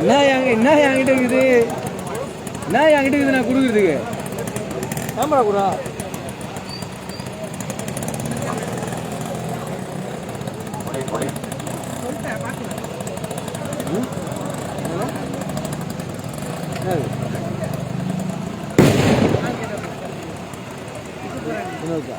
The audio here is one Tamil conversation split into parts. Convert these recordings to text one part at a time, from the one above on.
என்ன என்ன என்கிட்ட இருக்குது? என்ன என்கிட்ட இருக்குது நான் கொடுக்குறதுக்கு? கேமரா குரா. இதுக்கு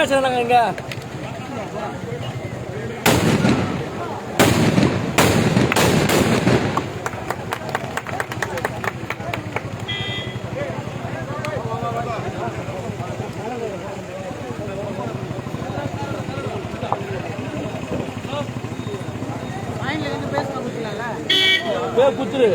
என்ன போட்டோ வச்சிருந்தாங்க இங்க பேச பேர் குத்துரு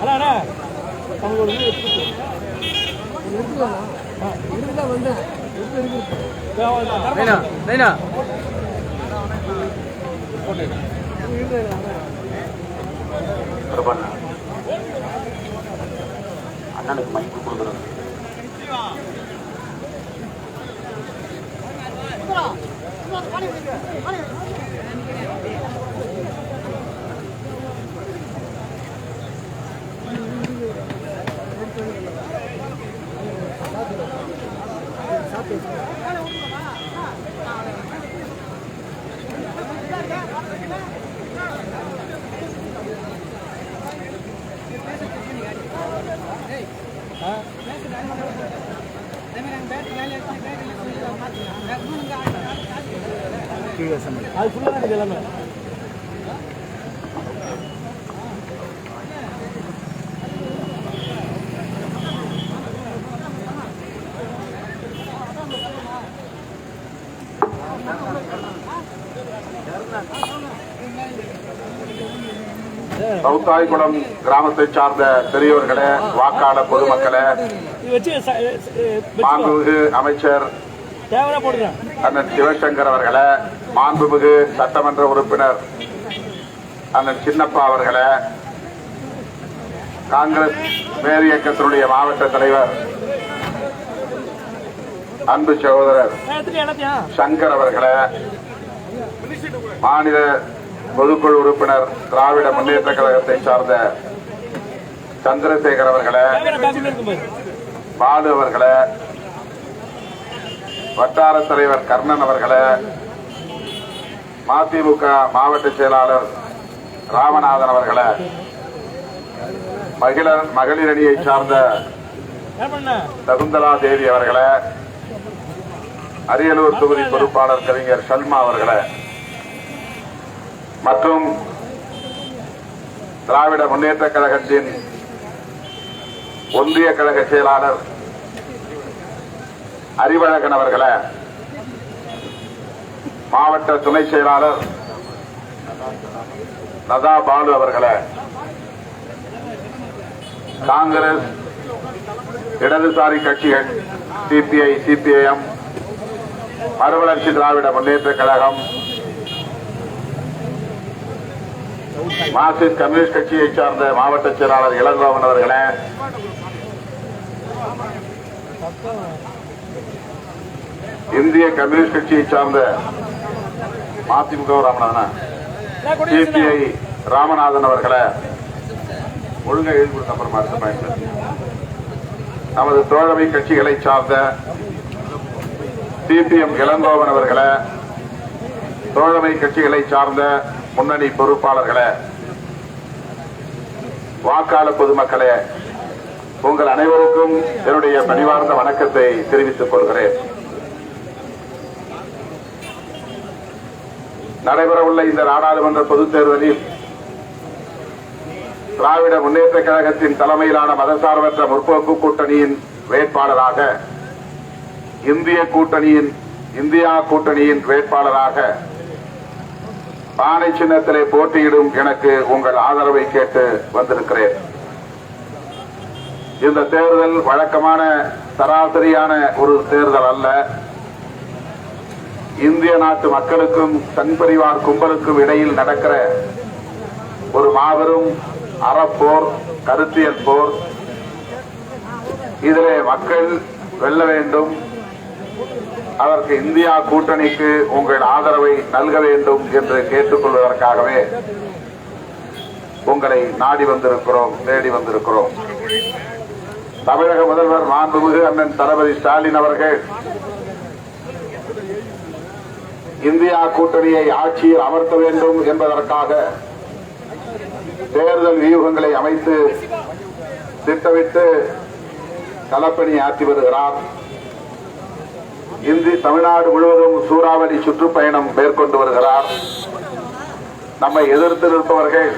அண்ணா அண்ணா அவங்க ஒரு இது நைனா நைனா பிரபண்ணா அண்ணனுக்கு மைக்கு கொடுக்குறது சாப்பிட்டு அது ஃபுல்லாக இருக்குது எல்லாமே. சவுத்தாய்குளம் கிராமத்தை சார்ந்த பெரியோர்களே வாக்காளர் பொதுமக்களே மாண்புமிகு அமைச்சர் அண்ணன் சிவசங்கர் அவர்களே மாண்புமிகு சட்டமன்ற உறுப்பினர் அண்ணன் சின்னப்பா அவர்களே காங்கிரஸ் மேல் இயக்கத்தினுடைய மாவட்ட தலைவர் அன்பு சகோதரர் சங்கர் அவர்களே மாநில பொதுக்குழு உறுப்பினர் திராவிட முன்னேற்ற கழகத்தை சார்ந்த சந்திரசேகர் அவர்களை பாலு அவர்களை வட்டார தலைவர் கர்ணன் அவர்களை மதிமுக மாவட்ட செயலாளர் ராமநாதன் அவர்களை மகிழர் மகளிர் அணியை சார்ந்த சகுந்தலா தேவி அவர்களை அரியலூர் தொகுதி பொறுப்பாளர் கவிஞர் சல்மா அவர்களை மற்றும் திராவிட முன்னேற்ற கழகத்தின் ஒன்றிய கழக செயலாளர் அறிவழகன் அவர்களை மாவட்ட துணை செயலாளர் லதா பாலு அவர்களை காங்கிரஸ் இடதுசாரி கட்சிகள் சிபிஐ சிபிஐஎம் மறுவளர்ச்சி திராவிட முன்னேற்ற கழகம் மார்க்சிஸ்ட் கம்யூனிஸ்ட் கட்சியை சார்ந்த மாவட்ட செயலாளர் இளங்கோவன் அவர்களே இந்திய கம்யூனிஸ்ட் கட்சியை சார்ந்த மதிமுக ராமநாதனா சிபிஐ ராமநாதன் அவர்களை ஒழுங்கா எழுதி கொடுத்த அப்புறமா பாயிண்ட் நமது தோழமை கட்சிகளை சார்ந்த சிபிஎம் இளங்கோவன் அவர்களை தோழமை கட்சிகளை சார்ந்த முன்னணி பொறுப்பாளர்களை வாக்காளர் பொதுமக்களே உங்கள் அனைவருக்கும் என்னுடைய பணிவார்ந்த வணக்கத்தை தெரிவித்துக் கொள்கிறேன். நடைபெறவுள்ள இந்த நாடாளுமன்ற பொதுத் தேர்தலில் திராவிட முன்னேற்ற கழகத்தின் தலைமையிலான மதசார்பற்ற முற்போக்கு கூட்டணியின் வேட்பாளராக இந்திய கூட்டணியின் இந்தியா கூட்டணியின் வேட்பாளராக பானை சின்னத்திலே போட்டியிடும் எனக்கு உங்கள் ஆதரவை கேட்டு வந்திருக்கிறேன். இந்த தேர்தல் வழக்கமான சராசரியான ஒரு தேர்தல் அல்ல. இந்திய நாட்டு மக்களுக்கும் தன்பரிவார் கும்பலுக்கும் இடையில் நடக்கிற ஒரு மாபெரும் அறப்போர் கருத்தியல் போர். இதிலே மக்கள் வெல்ல வேண்டும். அதற்கு இந்தியா கூட்டணிக்கு உங்கள் ஆதரவை நல்க வேண்டும் என்று கேட்டுக்கொள்வதற்காகவே உங்களை நாடி வந்திருக்கிறோம் தேடி வந்திருக்கிறோம். தமிழக முதல்வர் மாண்புமிகு அண்ணன் தளபதி ஸ்டாலின் அவர்கள் இந்தியா கூட்டணியை ஆட்சியில் அமர்த்த வேண்டும் என்பதற்காக தேர்தல் வியூகங்களை அமைத்து திட்டமிட்டு களப்பணி ஆற்றி வருகிறார். இந்தி தமிழ்நாடு முழுவதும் சூறாவளி சுற்றுப்பயணம் மேற்கொண்டு வருகிறார். நம்மை எதிர்த்து நிற்பவர்கள்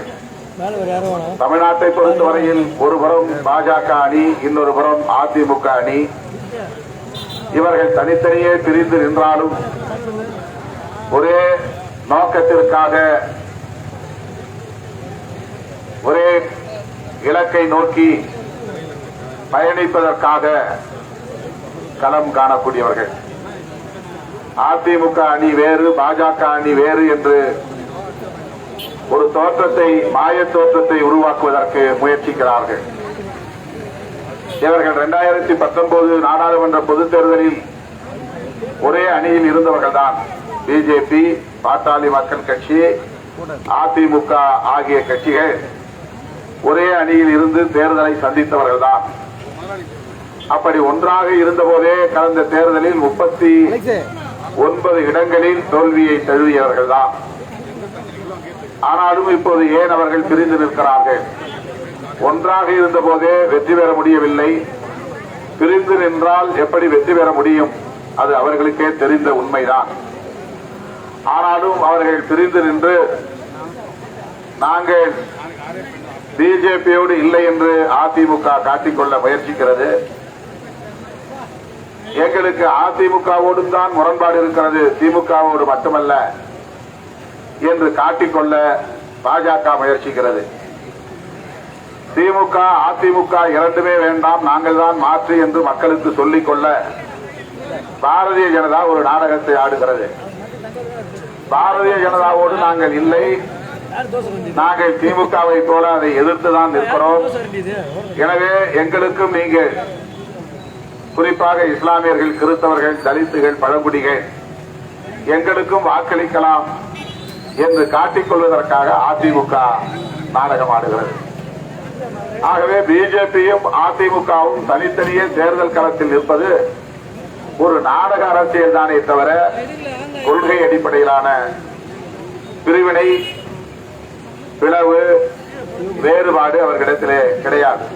தமிழ்நாட்டை பொறுத்தவரையில் ஒரு புறம் பாஜக அணி இன்னொரு புறம் அதிமுக அணி. இவர்கள் தனித்தனியே பிரிந்து நின்றாலும் ஒரே நோக்கத்திற்காக ஒரே இலக்கை நோக்கி பயணிப்பதற்காக களம் காணக்கூடியவர்கள். அதிமுக அணி வேறு பாஜக அணி வேறு என்று ஒரு தோற்றத்தை மாய தோற்றத்தை உருவாக்குவதற்கு முயற்சிக்கிறார்கள். இவர்கள் இரண்டாயிரத்தி பத்தொன்பது நாடாளுமன்ற பொதுத் தேர்தலில் ஒரே அணியில் இருந்தவர்கள் தான் பிஜேபி பாட்டாளி மக்கள் கட்சி அதிமுக ஆகிய கட்சிகள் ஒரே அணியில் இருந்து தேர்தலை சந்தித்தவர்கள் தான் அப்படி ஒன்றாக இருந்தபோதே கடந்த தேர்தலில் முப்பத்தி ஒன்பது இடங்களில் தோல்வியை தழுவியவர்கள் தான் ஆனாலும் இப்போது ஏன் அவர்கள் பிரிந்து நிற்கிறார்கள்? ஒன்றாக இருந்தபோதே வெற்றி பெற முடியவில்லை. பிரிந்து நின்றால் எப்படி வெற்றி பெற முடியும்? அது அவர்களுக்கே தெரிந்த உண்மைதான். ஆனாலும் அவர்கள் பிரிந்து நின்று நாங்கள் பிஜேபியோடு இல்லை என்று அதிமுக காட்டிக்கொள்ள முயற்சிக்கிறது. எங்களுக்கு அதிமுகவோடு தான் முரண்பாடு இருக்கிறது. திமுகவோடு மட்டுமல்ல என்று காட்டிக்கொள்ள பாஜக முயற்சிக்கிறது. திமுக அதிமுக இரண்டுமே வேண்டாம் நாங்கள் தான் மாற்று என்று மக்களுக்கு சொல்லிக் கொள்ள பாரதிய ஜனதா ஒரு நாடகத்தை ஆடுகிறது. பாரதிய ஜனதாவோடு நாங்கள் இல்லை. நாங்கள் திமுகவை போல அதை எதிர்த்துதான் நிற்கிறோம். எனவே எங்களுக்கும் நீங்கள் குறிப்பாக இஸ்லாமியர்கள் கிறிஸ்தவர்கள் தலித்துகள் பழங்குடிகள் எங்களுக்கும் வாக்களிக்கலாம் என்று காட்டிக்கொள்வதற்காக அதிமுக நாடகம் ஆடுகிறது ஆகவே பிஜேபியும் அதிமுகவும் தனித்தனியே தேர்தல் களத்தில் நிற்பது ஒரு நாடக அரசியல் தானே தவிர கொள்கை அடிப்படையிலான பிரிவினை பிளவு வேறுபாடு அவர்களிடத்திலே கிடையாது.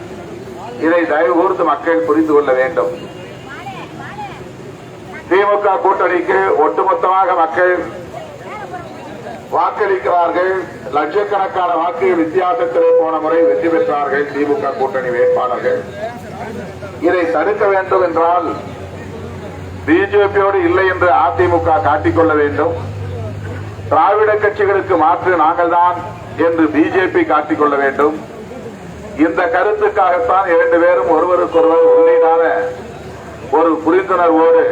இதை தயவு கூர்ந்து மக்கள் புரிந்து கொள்ள வேண்டும். அதிமுக கூட்டணிக்கு ஒட்டுமொத்தமாக மக்கள் வாக்களிக்கிறார்கள். லட்சக்கணக்கான வாக்கு வித்தியாசத்திலே போன முறை வெற்றி பெற்றார்கள் திமுக கூட்டணி வேட்பாளர்கள். இதை தடுக்க வேண்டும் என்றால் பிஜேபியோடு இல்லை என்று அதிமுக காட்டிக்கொள்ள வேண்டும். திராவிட கட்சிகளுக்கு மாற்று நாங்கள்தான் என்று பிஜேபி காட்டிக்கொள்ள வேண்டும். இந்த கருத்துக்காகத்தான் இரண்டு பேரும் ஒருவருக்கொருவர் உள்ளீடான ஒரு புரிந்துணர்வோடு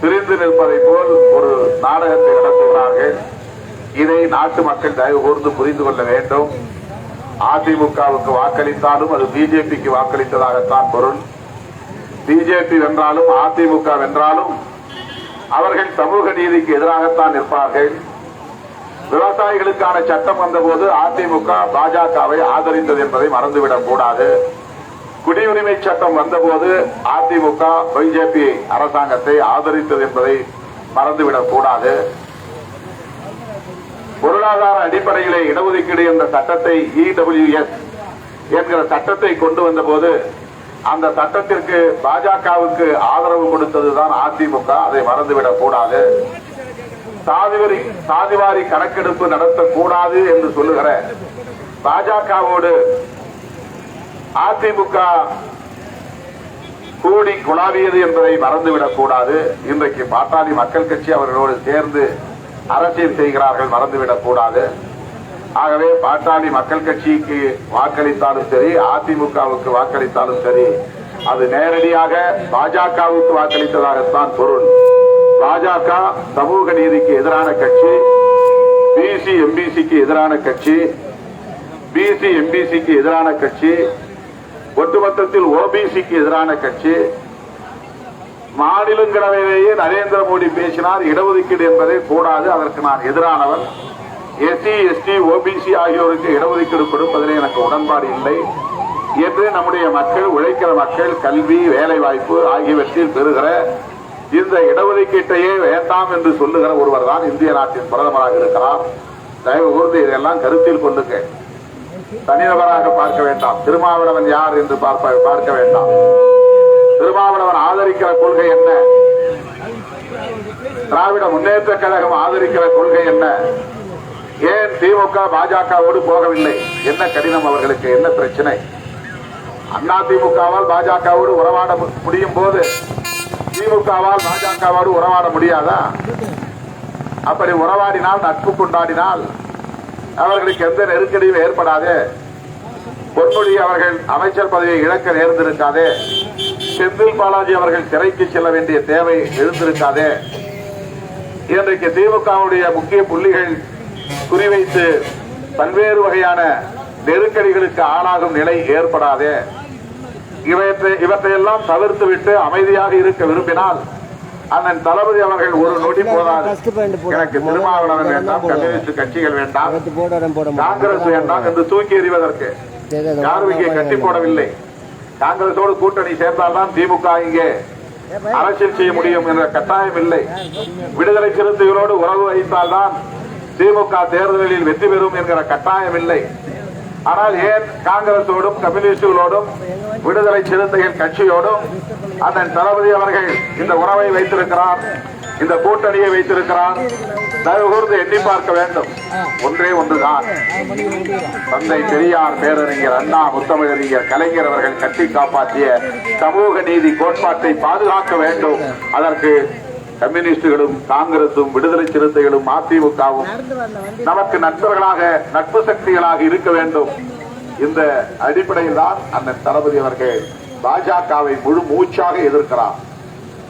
பிரிந்து நிற்பதை போல் ஒரு நாடகத்தை நடத்துகிறார்கள். இதை நாட்டு மக்கள் தயவு கூர்ந்து புரிந்து கொள்ள வேண்டும். அதிமுகவுக்கு வாக்களித்தாலும் அது பிஜேபிக்கு வாக்களித்ததாகத்தான் பொருள். பிஜேபி வென்றாலும் அதிமுக வென்றாலும் அவர்கள் சமூக நீதிக்கு எதிராகத்தான் நிற்பார்கள். விவசாயிகளுக்கான சட்டம் வந்தபோது அதிமுக பாஜகவை ஆதரித்தது என்பதை மறந்துவிடக் கூடாது. குடியுரிமை சட்டம் வந்தபோது அதிமுக பிஜேபி அரசாங்கத்தை ஆதரித்தது என்பதை மறந்துவிடக் கூடாது பொருளாதார அடிப்படையிலே இடஒதுக்கீடு என்ற சட்டத்தை இடபிள்யூஎஸ் என்கிற சட்டத்தை கொண்டு வந்தபோது அந்த சட்டத்திற்கு பாஜகவுக்கு ஆதரவு கொடுத்ததுதான் அதிமுக. அதை மறந்துவிடக் கூடாது சாதிவரி சாதிவாரி கணக்கெடுப்பு நடத்தக்கூடாது என்று சொல்லுகிற பாஜகவோடு அதிமுக கூடி குழாவியது என்பதை மறந்துவிடக் கூடாது. இன்றைக்கு பாட்டாளி மக்கள் கட்சி அவர்களோடு சேர்ந்து அரசியல் செய்கிறார்கள் மறந்துவிடக் கூடாது. ஆகவே பாட்டாளி மக்கள் கட்சிக்கு வாக்களித்தாலும் சரி அதிமுகவுக்கு வாக்களித்தாலும் சரி அது நேரடியாக பாஜகவுக்கு வாக்களித்ததாகத்தான் பொருள். பாஜக சமூக நீதிக்கு எதிரான கட்சி பிசி எம்பிசிக்கு எதிரான கட்சி பிசி எம்பிசிக்கு எதிரான கட்சி ஒட்டுமொத்தத்தில் ஓபிசிக்கு எதிரான கட்சி. மாநிலங்களவையிலேயே நரேந்திர மோடி பேசினார் இடஒதுக்கீடு என்பதே கூடாது அதற்கு நான் எதிரானவர் எஸ்சி எஸ்டி ஓபிசி ஆகியோருக்கு இடஒதுக்கீடு கொடுப்பதிலே எனக்கு உடன்பாடு இல்லை. என்று நம்முடைய மக்கள் உழைக்கிற மக்கள் கல்வி வேலைவாய்ப்பு ஆகியவற்றில் பெறுகிற இந்த இடஒதுக்கீட்டையே வேண்டாம் என்று சொல்லுகிற ஒருவர் தான் இந்திய நாட்டின் பிரதமராக இருக்கிறார். தயவு கூர்ந்து இதெல்லாம் கருத்தில் கொள்ளுங்க தனிநபராக பார்க்க வேண்டாம். திருமாவளவன் யார் என்று பார்ப்ப பார்க்க வேண்டாம். திருமாவளவன் ஆதரிக்கிற கொள்கை என்ன? திராவிட முன்னேற்ற கழகம் ஆதரிக்கிற கொள்கை என்ன? ஏன் திமுக பாஜகவோடு போகவில்லை? என்ன கடினம் அவர்களுக்கு? என்ன பிரச்சனை? அண்ணா திமுகவால் பாஜகவோடு உறவாட மு- முடியும் போது திமுகவால் பாஜகவோடு உறவாட முடியாதா? அப்படி உறவாடினால் நட்பு கொண்டாடினால் அவர்களுக்கு எந்த நெருக்கடியும் ஏற்படாது. பொன்முடி அவர்கள் அமைச்சர் பதவியை இழக்க நேர்ந்திருக்காது. செந்தில் பாலாஜி அவர்கள் சிறைக்கு செல்ல வேண்டிய தேவை எழுந்திருக்காது. இன்றைக்கு திமுகவுடைய முக்கிய புள்ளிகள் குறிவைத்து பல்வேறு வகையான நெருக்கடிகளுக்கு ஆளாகும் நிலை ஏற்படாது. இவற்றை இவற்றையெல்லாம் தவிர்த்துவிட்டு அமைதியாக இருக்க விரும்பினால் அண்ணன் தளபதி அவர்கள் ஒரு நொடி போதாது. எனக்கு திருமாவளவன் வேண்டாம் கம்யூனிஸ்ட் கட்சிகள் வேண்டாம் காங்கிரஸ் வேண்டாம் என்று தூக்கி எறிவதற்கு. இங்கே கட்டி போடவில்லை. காங்கிரஸோடு கூட்டணி சேர்ந்தால்தான் திமுக இங்கே அரசியல் செய்ய முடியும் என்ற கட்டாயம் இல்லை. விடுதலை சிறுத்தைகளோடு உறவு வைத்தால்தான் திமுக தேர்தலில் வெற்றி பெறும் என்கிற கட்டாயம் இல்லை. ஆனால் ஏன் காங்கிரஸோடும் கம்யூனிஸ்டுகளோடும் விடுதலை சிறுத்தைகள் கட்சியோடும் அதன் தளபதி அவர்கள் இந்த உறவை வைத்திருக்கிறார் இந்த கூட்டணியை வைத்திருக்கிறார் தயவு கூர்ந்து எண்ணி பார்க்க வேண்டும். ஒன்றே ஒன்றுதான். தந்தை பெரியார் பேரறிஞர் அண்ணா முத்தமிழறிஞர் கலைஞர் அவர்கள் கட்டி காப்பாற்றிய சமூக நீதி கோட்பாட்டை பாதுகாக்க வேண்டும். அதற்கு கம்யூனிஸ்டுகளும் காங்கிரசும் விடுதலை சிறுத்தைகளும் அதிமுகவும் நமக்கு நண்பர்களாக நட்பு சக்திகளாக இருக்க வேண்டும். இந்த அடிப்படையில் தான் அண்ணன் தளபதி அவர்கள் பாஜகவை முழு மூச்சாக எதிர்க்கிறார்.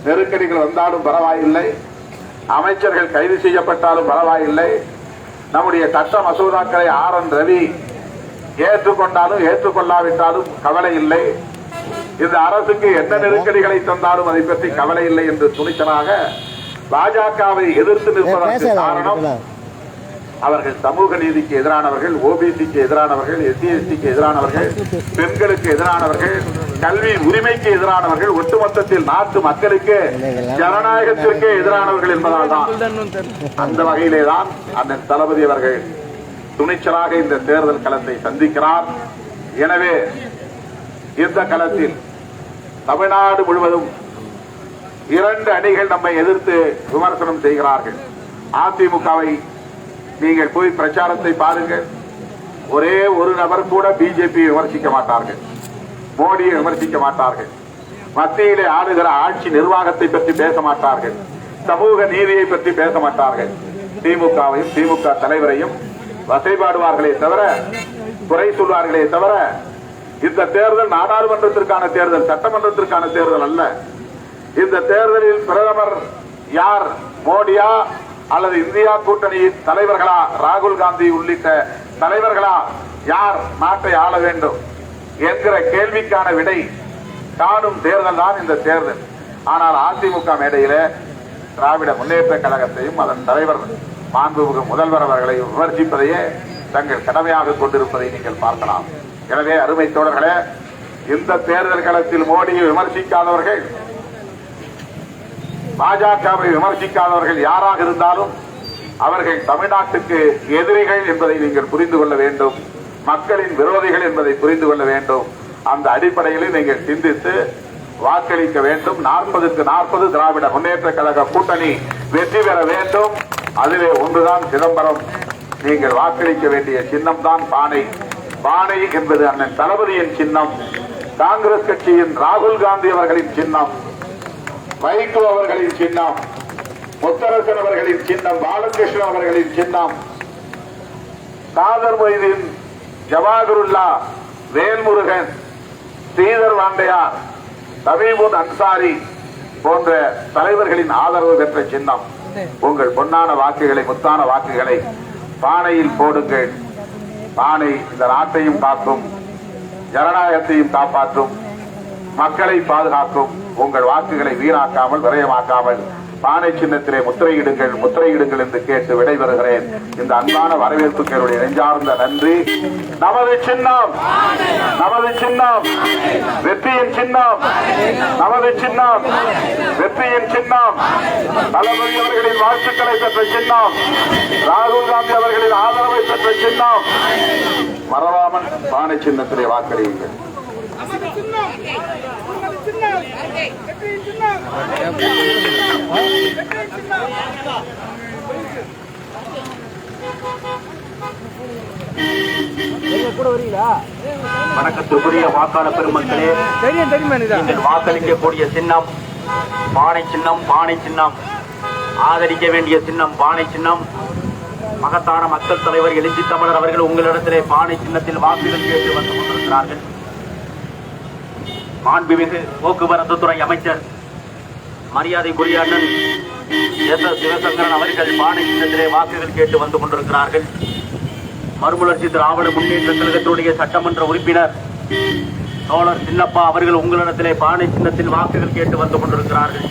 நெருக்கடிகள் வந்தாலும் பரவாயில்லை. அமைச்சர்கள் கைது செய்யப்பட்டாலும் பரவாயில்லை. நம்முடைய சட்ட மசோதாக்களை ஆர் என் ரவி ஏற்றுக்கொண்டாலும் ஏற்றுக்கொள்ளாவிட்டாலும் கவலை இல்லை. இந்த அரசுக்கு என்ன நெருக்கடிகளை தந்தாலும் அதை பற்றி கவலை இல்லை என்று துணிச்சலாக பாஜகவை எதிர்த்து நிற்பதற்கு காரணம் அவர்கள் சமூக நீதிக்கு எதிரானவர்கள் ஓபிசிக்கு எதிரானவர்கள் எஸ்சி எஸ்டிக்கு எதிரானவர்கள் பெண்களுக்கு எதிரானவர்கள் கல்வி உரிமைக்கு எதிரானவர்கள் ஒட்டுமொத்தத்தில் நாட்டு மக்களுக்கு ஜனநாயகத்திற்கே எதிரானவர்கள் என்பதால் தான் அந்த வகையிலே தான் அண்ணன் தளபதி அவர்கள் துணிச்சலாக இந்த தேர்தல் களத்தை சந்திக்கிறார். எனவே இந்த களத்தில் தமிழ்நாடு முழுவதும் இரண்டு அணிகள் நம்மை எதிர்த்து விமர்சனம் செய்கிறார்கள். அதிமுகவை நீங்கள் போய் பிரச்சாரத்தை பாருங்கள். ஒரே ஒரு நபர் கூட பிஜேபி விமர்சிக்க மாட்டார்கள். மோடியை விமர்சிக்க மாட்டார்கள். மத்தியிலே ஆளுகிற ஆட்சி நிர்வாகத்தை பற்றி பேச மாட்டார்கள். சமூக நீதியை பற்றி பேச மாட்டார்கள். திமுகவையும் திமுக தலைவரையும் வசைபாடுவார்களே தவிர குறை சொல்வார்களே தவிர இந்த தேர்தல் நாடாளுமன்றத்திற்கான தேர்தல் சட்டமன்றத்திற்கான தேர்தல் அல்ல. இந்த தேர்தலில் பிரதமர் யார்? மோடியா அல்லது இந்தியா கூட்டணியின் தலைவர்களா? ராகுல் காந்தி உள்ளிட்ட தலைவர்களா? யார் நாட்டை ஆள வேண்டும் என்கிற கேள்விக்கான விடை காணும் தேர்தல் தான் இந்த தேர்தல். ஆனால் அதிமுக மேடையில திராவிட முன்னேற்ற கழகத்தையும் அதன் தலைவர் மாண்புமிகு முதல்வர் அவர்களை விமர்சிப்பதையே தங்கள் கடமையாக கொண்டிருப்பதை நீங்கள் பார்க்கலாம். எனவே அருமை தோழர்களே இந்த தேர்தல் களத்தில் மோடியை விமர்சிக்காதவர்கள் பாஜகவை விமர்சிக்காதவர்கள் யாராக இருந்தாலும் அவர்கள் தமிழ்நாட்டுக்கு எதிரிகள் என்பதை நீங்கள் புரிந்து கொள்ள வேண்டும் மக்களின் விரோதிகள் என்பதை புரிந்து கொள்ள வேண்டும். அந்த அடிப்படையில் நீங்கள் சிந்தித்து வாக்களிக்க வேண்டும். நாற்பதுக்கு நாற்பது திராவிட முன்னேற்ற கழக கூட்டணி வெற்றி பெற வேண்டும். அதிலே ஒன்றுதான் சிதம்பரம். நீங்கள் வாக்களிக்க வேண்டிய சின்னம் தான் பானை. பானை என்பது அண்ணன் தளபதியின் சின்னம் காங்கிரஸ் கட்சியின் ராகுல் காந்தி அவர்களின் சின்னம் வைகோ அவர்களின் சின்னம் முத்தரசன் அவர்களின் சின்னம் பாலகிருஷ்ணன் அவர்களின் சின்னம். காதர் மொய்தீன் ஜவாகருல்லா வேல்முருகன் ஸ்ரீதர் வாண்டையார் தமீமுன் அன்சாரி போன்ற தலைவர்களின் ஆதரவு பெற்ற சின்னம். உங்கள் பொன்னான வாக்குகளை முத்தான வாக்குகளை பானையில் போடுங்கள். பானை இந்த நாட்டையும் காக்கும் ஜனநாயகத்தையும் காப்பாற்றும் மக்களை பாதுகாக்கும் உங்கள் வாக்குகளை வீணாக்காமல் விரயமாக்காமல் பானை சின்னத்திலே முத்திரையிடுங்கள் முத்திரையிடுங்கள் என்று கேட்டு விடைபெறுகிறேன். இந்த அன்பான வரவேற்புக்கு என்னுடைய நெஞ்சார்ந்த நன்றி. நமது சின்னம் நமது சின்னம் வெற்றியின் சின்னம் நமது சின்னம் வெற்றியின் சின்னம் தளபதி அவர்களின் வாழ்த்துக்களை பெற்ற சின்னம். ராகுல் காந்தி அவர்களின் ஆதரவை பெற்ற சின்னம். மறவாமல் பானை சின்னத்திலே வாக்களியுங்கள். வணக்கத்திற்குரிய வாக்காளர் பெருமக்களே தெரியும் தெரியுமா வாக்களிக்கக்கூடிய சின்னம் பானை சின்னம் பானை சின்னம். ஆதரிக்க வேண்டிய சின்னம் பானை சின்னம். மகத்தான மக்கள் தலைவர் எழுச்சி தமிழர் அவர்கள் உங்களிடத்திலே பானை சின்னத்தில் வாக்குகள் கேட்டு வந்து கொண்டிருக்கிறார்கள். மாண்புமிகு போக்குவரத்து துறை அமைச்சர் மரியாதைக்குரிய அண்ணன் எஸ் எஸ் சிவசங்கரன் அவர்கள் பானை சின்னத்திலே வாக்குகள் கேட்டு வந்து கொண்டிருக்கிறார்கள். மறுமலர்ச்சி திராவிட முன்னேற்ற கழகத்தினுடைய சட்டமன்ற உறுப்பினர் தோழர் சின்னப்பா அவர்கள் உங்களிடத்திலே பானை சின்னத்தில் வாக்குகள் கேட்டு வந்து கொண்டிருக்கிறார்கள்.